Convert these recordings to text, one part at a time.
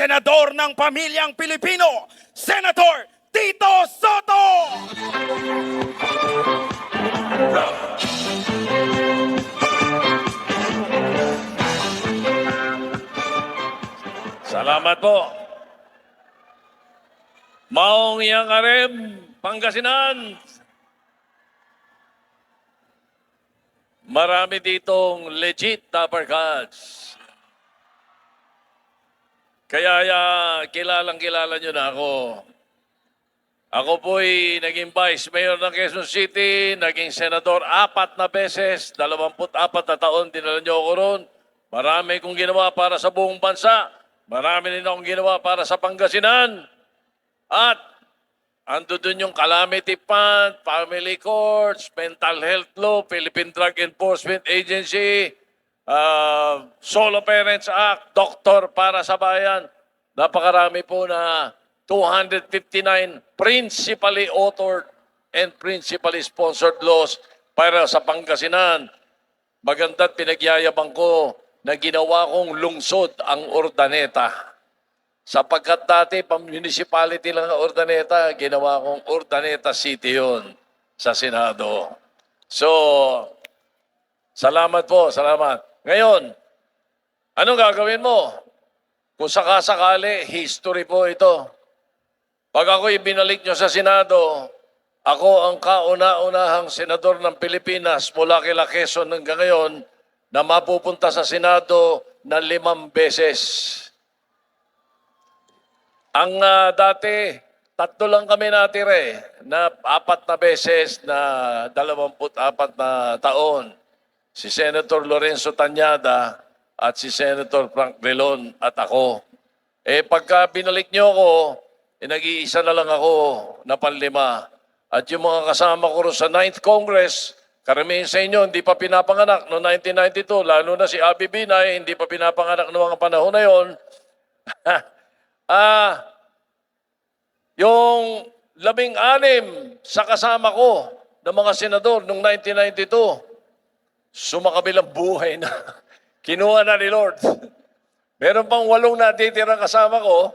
Senador ng Pamilyang Pilipino, Senator Tito Soto! Salamat po. Maong iyang arem, Pangasinan. Marami ditong legit Dapper Cats. Kaya ya, kilalang kilala nyo na ako. Ako po'y naging Vice Mayor ng Quezon City, naging Senador apat na beses, 24 na taon dinala nyo ako ron. Marami kong ginawa para sa buong bansa. Marami rin akong ginawa para sa Pangasinan. At ando dun yung Calamity Fund, Family Courts, Mental Health Law, Philippine Drug Enforcement Agency, uh, Solo Parents Act, Doktor para sa Bayan. Napakarami po na 259 principally authored and principally sponsored laws para sa Pangasinan. Maganda't pinagyayabang ko na ginawa kong lungsod ang Ordaneta. Sapagkat dati, pang-municipality lang ang Ordaneta, ginawa kong Ordaneta City yon sa Senado. So, salamat po, salamat. Ngayon, anong gagawin mo? Kung sakasakali, history po ito. Pag ako ibinalik nyo sa Senado, ako ang kauna-unahang senador ng Pilipinas mula kila Quezon hanggang ngayon na mapupunta sa Senado na limang beses. Ang ah, dati, tatlo lang kami natira eh, na apat na beses na 24 na taon. Si Senator Lorenzo Tanyada at si Senator Frank Relon at ako. Eh pagka binalik niyo ako, eh, nag-iisa na lang ako na panlima. At yung mga kasama ko sa 9th Congress, karamihan sa inyo hindi pa pinapanganak noong 1992, lalo na si Abby Binay, hindi pa pinapanganak noong mga panahon na yon. Ah, yung labing-anim sa kasama ko ng mga senador noong 1992, sumakabilang buhay na. Kinuha na ni Lord. Meron pang walong natitira kasama ko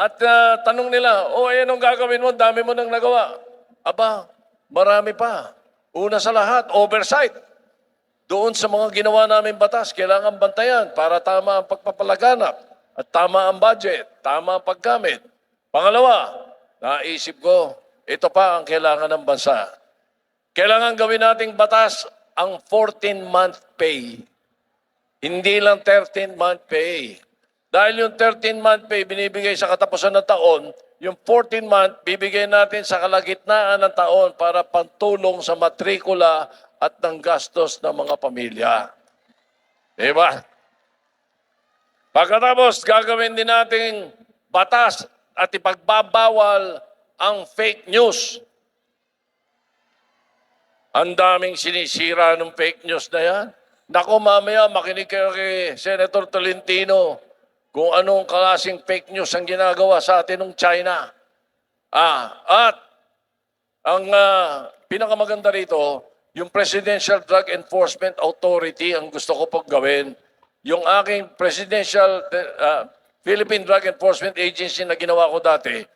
at ah, tanong nila, o oh, eh, anong gagawin mo? Dami mo nang nagawa. Aba, marami pa. Una sa lahat, oversight. Doon sa mga ginawa namin batas, kailangan bantayan para tama ang pagpapalaganap at tama ang budget, tama ang paggamit. Pangalawa, naisip ko, ito pa ang kailangan ng bansa. Kailangan gawin nating batas ang 14-month pay. Hindi lang 13-month pay. Dahil yung 13-month pay binibigay sa katapusan ng taon, yung 14-month bibigay natin sa kalagitnaan ng taon para pantulong sa matrikula at ng gastos ng mga pamilya. Diba? Pagkatapos, gagawin din nating batas at ipagbabawal ang fake news. Ang daming sinisira ng fake news na yan. Naku, mamaya makinig kayo kay Senator Tolentino kung anong klaseng fake news ang ginagawa sa atin ng China. Ah, at ang ah, pinakamaganda rito, yung Presidential Drug Enforcement Authority ang gusto ko pong gawin. Yung aking Presidential ah, Philippine Drug Enforcement Agency na ginawa ko dati,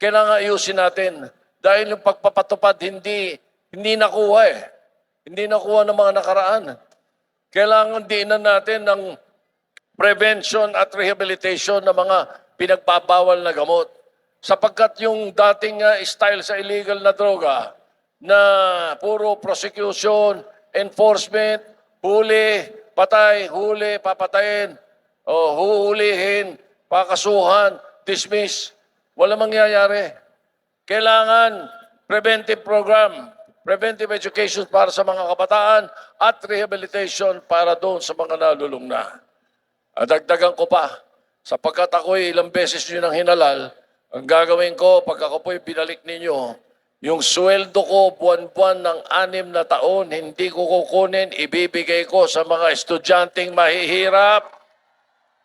kailangan ayusin natin. Dahil yung pagpapatupad hindi hindi nakuha eh. Hindi nakuha ng mga nakaraan. Kailangan diinan natin ng prevention at rehabilitation ng mga pinagbabawal na gamot. Sapagkat yung dating uh, style sa illegal na droga na puro prosecution, enforcement, huli, patay, huli, papatayin, o huhulihin, pakasuhan, dismiss, wala mangyayari. Kailangan preventive program, preventive education para sa mga kabataan at rehabilitation para doon sa mga nalulung na. At dagdagan ko pa, sapagkat ako'y ilang beses nyo nang hinalal, ang gagawin ko pag ako po'y binalik ninyo, yung sweldo ko buwan-buwan ng anim na taon, hindi ko kukunin, ibibigay ko sa mga estudyanteng mahihirap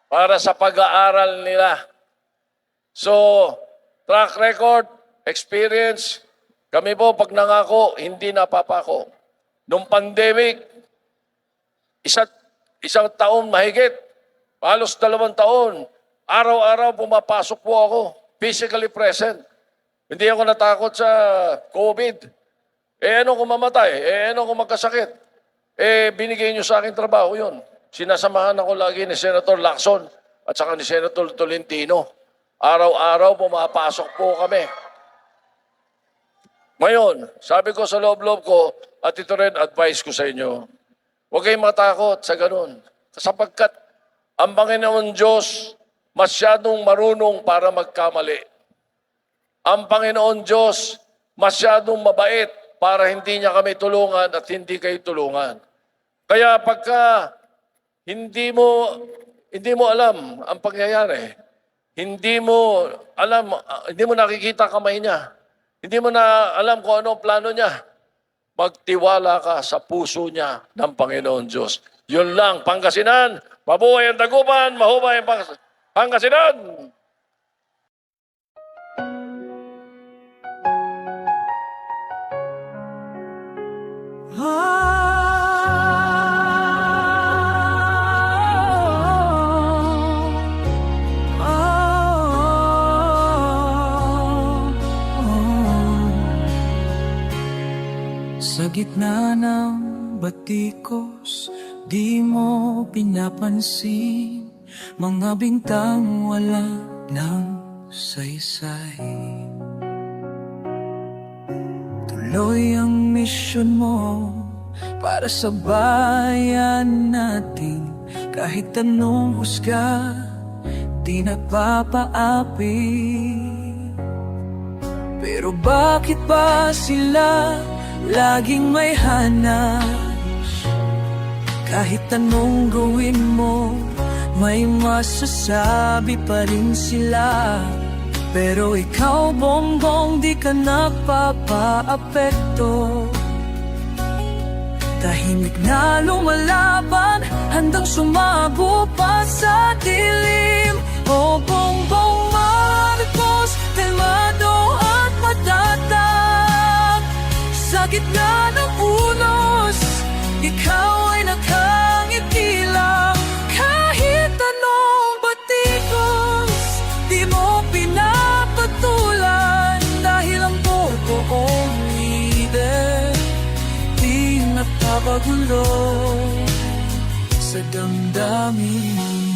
para sa pag-aaral nila. So, track record, experience, kami po pag nangako, hindi napapako. Nung pandemic, isa, isang taon mahigit, halos dalawang taon, Araw-araw pumapasok po ako, physically present. Hindi ako natakot sa COVID. Eh ano kung mamatay? Eh ano kung magkasakit? Eh binigay niyo sa akin trabaho yun. Sinasamahan ako lagi ni Senator Lacson at saka ni Senator Tolentino. Araw-araw pumapasok po kami. Ngayon, sabi ko sa loob-loob ko, at ito rin advice ko sa inyo, huwag kayong matakot sa ganun. Sapagkat ang Panginoon Diyos masyadong marunong para magkamali. Ang Panginoon Diyos masyadong mabait para hindi niya kami tulungan at hindi kayo tulungan. Kaya pagka hindi mo hindi mo alam ang pangyayari, hindi mo alam, ah, hindi mo nakikita kamay niya, hindi mo na alam kung ano plano niya, magtiwala ka sa puso niya ng Panginoon Diyos. Yun lang, Pangasinan, mabuhay ang tagupan, mahubay ang Pangas- Pangasinan! Batikos, di mo pinapansin. Mga bintang wala ng saysay. Tuloy ang misyon mo para sa bayan natin. Kahit anong husga, di nagpapaapi pero bakit ba sila laging may hanap? Kahit anong gawin mo, may masasabi pa rin sila. Pero ikaw, bongbong, di ka nagpapaapekto. Tahimik na lumalaban, handang sumago pa sa dilim. O bongbong Marcos, kalmado at matatag. Sa gitna ng napapagulo sa damdamin